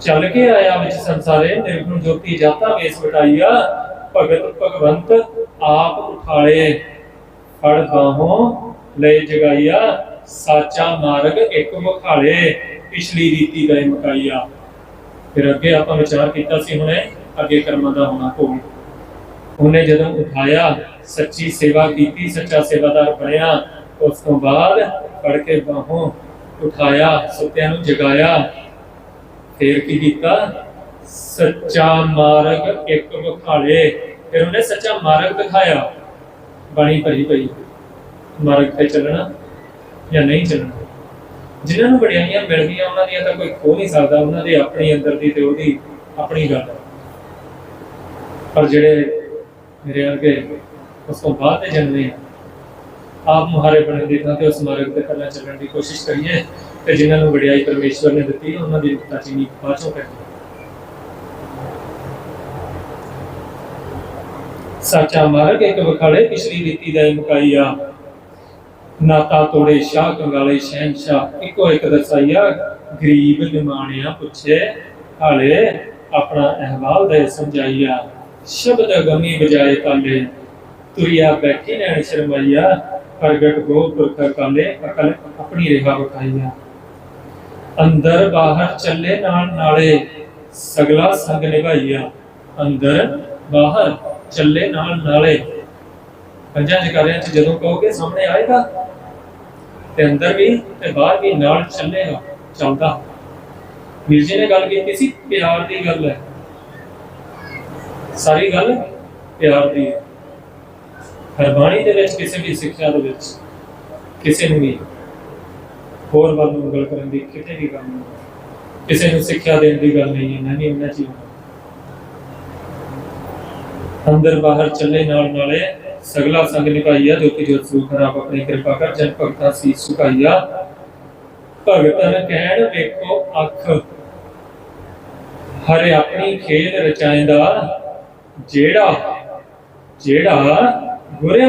ਚੱਲ ਕੇ ਆਇਆ ਵਿੱਚ ਸੰਸਾਰੇ, ਨਿਰਗੁਣ ਜੋਤੀ ਜਾਤਾ ਵੇਸ ਵਟਾਈਆ ਭਗਤ ਭਗਵੰਤ ਆਪ ਉਠਾਲੇ। ਫੜ ਬਾਹੋਂ ਲੈ ਜਗਾਈਆ, ਸਾਚਾ ਮਾਰਗ ਇੱਕ ਮੁਖਾਲੇ, ਪਿਛਲੀ ਰੀਤੀ ਗਏ ਮਕਾਈਆ। ਫਿਰ ਅੱਗੇ ਆਪਾਂ ਵਿਚਾਰ ਕੀਤਾ ਸੀ ਹੁਣੇ, ਅੱਗੇ ਕਰਮਾਂ ਦਾ ਹੋਣਾ ਭੋਗ ਉਹਨੇ ਜਦੋਂ ਉਠਾਇਆ, ਸੱਚੀ ਸੇਵਾ ਕੀਤੀ, ਸੱਚਾ ਸੇਵਾਦਾਰ ਬਣਿਆ, ਉਸ ਤੋਂ ਬਾਅਦ ਫੜ ਕੇ ਬਾਹੋਂ ਉਠਾਇਆ, ਸੁੱਤਿਆਂ ਨੂੰ ਜਗਾਇਆ ਫੇਰ ਕੀ ਕੀਤਾ? ਸੱਚਾ ਮਾਰਗ ਇੱਕ ਵਿਖਾਲੇ। ਫਿਰ ਉਹਨੇ ਸੱਚਾ ਮਾਰਗ ਦਿਖਾਇਆ। ਬਾਣੀ ਭਰੀ ਪਈ। ਮਾਰਗ ਤੇ ਚੱਲਣਾ ਜਾਂ ਨਹੀਂ ਚੱਲਣਾ? ਜਿਨ੍ਹਾਂ ਨੂੰ ਵਡਿਆਈਆਂ ਮਿਲ ਗਈਆਂ ਉਹਨਾਂ ਦੀਆਂ ਤਾਂ ਕੋਈ ਖੋ ਨਹੀਂ ਸਕਦਾ। ਉਹਨਾਂ ਦੇ ਆਪਣੀ ਅੰਦਰ ਦੀ ਤੇ ਉਹਦੀ ਆਪਣੀ ਗੱਲ। ਪਰ ਜਿਹੜੇ ਮੇਰੇ ਅੱਗੇ ਉਸ ਤੋਂ ਬਾਅਦ ਦੇ ਜਨਮੇ ਆ ਆਪ ਮੁਹਾਰੇ ਬਣੇ ਦੇ ਥਾਂ ਤੇ ਉਸ ਮਾਰਗ ਤੇ ਪਹਿਲਾਂ ਚੱਲਣ ਦੀ ਕੋਸ਼ਿਸ਼ ਕਰੀਏ ਤੇ ਜਿਨ੍ਹਾਂ ਨੂੰ ਵਡਿਆਈ ਪਰਮੇਸ਼ਵਰ ਨੇ ਦਿੱਤੀ, ਉਹਨਾਂ ਦੀ ਮੁਕਤਾ ਚੀਨੀ ਬਾਅਦੋਂ ਕਰੀਏ ਸੱਚਾ ਮਾਰਗ ਇੱਕ ਵਖਾਲੇ ਪਿਛਲੀ ਰੀਤੀ ਦਾ ਮੁਕਾਈਆ ਨਾਤਾ ਤੋੜੇ ਸ਼ਾਹ, ਕੰਗਾਲੇ ਸ਼ਹਿਨਸ਼ਾਹ, ਇੱਕੋ ਇੱਕ ਦਸਾਈਆ ਗਰੀਬ ਨਿਮਾਣਿਆ ਪੁੱਛੇ, ਹਾਲੇ ਆਪਣਾ ਅਹਿਵਾਲ ਦੇ ਸਮਝਾਈਆ, ਸ਼ਬਦ ਗਮੀ ਬਜਾਏ ਕਾਲੇ ਤੁਰਿਆ ਬੈਠੀ ਨੈਣ ਸ਼ਰਮਾਈਆ ਪ੍ਰਗਟ ਗੋ ਪੁਰਖ ਕਾਲੇ, ਅਕਲ ਆਪਣੀ ਰੇਖਾ ਅੰਦਰ ਬਾਹਰ ਚੱਲੇ ਨਾਲ ਨਾਲੇ, ਸਗਲਾ ਸੰਗ ਨਿਭਾਈਆ। ਅੰਦਰ ਬਾਹਰ ਚੱਲੇ ਨਾਲ ਨਾਲੇ। ਪੰਜਾਂ ਜਕਾਰਿਆਂ ਚ ਜਦੋਂ ਕਹੋਗੇ ਸਾਹਮਣੇ ਆਏਗਾ, ਤੇ ਅੰਦਰ ਵੀ ਤੇ ਬਾਹਰ ਵੀ ਨਾਲ ਚੱਲੇਗਾ ਚੱਲਦਾ ਵੀਰ ਜੀ ਨੇ ਗੱਲ ਕੀਤੀ ਸੀ, ਪਿਆਰ ਦੀ ਗੱਲ ਹੈ। ਸਾਰੀ ਗੱਲ ਪਿਆਰ ਦੀ ਹੈ। ਹਰਬਾਣੀ ਦੇ ਵਿੱਚ, ਕਿਸੇ ਵੀ ਸਿੱਖਿਆ ਦੇ ਵਿੱਚ, ਕਿਸੇ ਨੂੰ ਵੀ ਹੋਰ ਵੱਲ ਨੂੰ ਗੱਲ ਕਰਨ ਦੀ ਕਿਤੇ ਵੀ ਗੱਲ ਨਹੀਂ। ਕਿਸੇ ਨੂੰ ਸਿੱਖਿਆ ਦੇਣ ਦੀ ਗੱਲ ਨਹੀਂ ਹੈ ਨਾ ਨਹੀਂ ਉਹਨਾਂ ਚੀਜ਼ਾਂ ਅੰਦਰ ਬਾਹਰ ਚੱਲੇ ਨਾਲ ਨਾਲੇ ਸਗਲਾ ਸੰਗ ਨਿਭਾਈਆ ਜੋ ਕਿ ਜੋਤ ਸੂਖ ਰੱਬ ਆਪਣੀ ਕਿਰਪਾ ਕਰ, ਜਨ ਭਗਤਾ ਸੀ ਸੁਖਾਈਆ ਭਗਤਨ ਕਹਿਣ, ਵੇਖੋ ਅੱਖ। ਹਰੇ ਆਪਣੀ ਖੇਡ ਰਚਾਇਂਦਾ, ਜਿਹੜਾ ਜਿਹੜਾ Agora é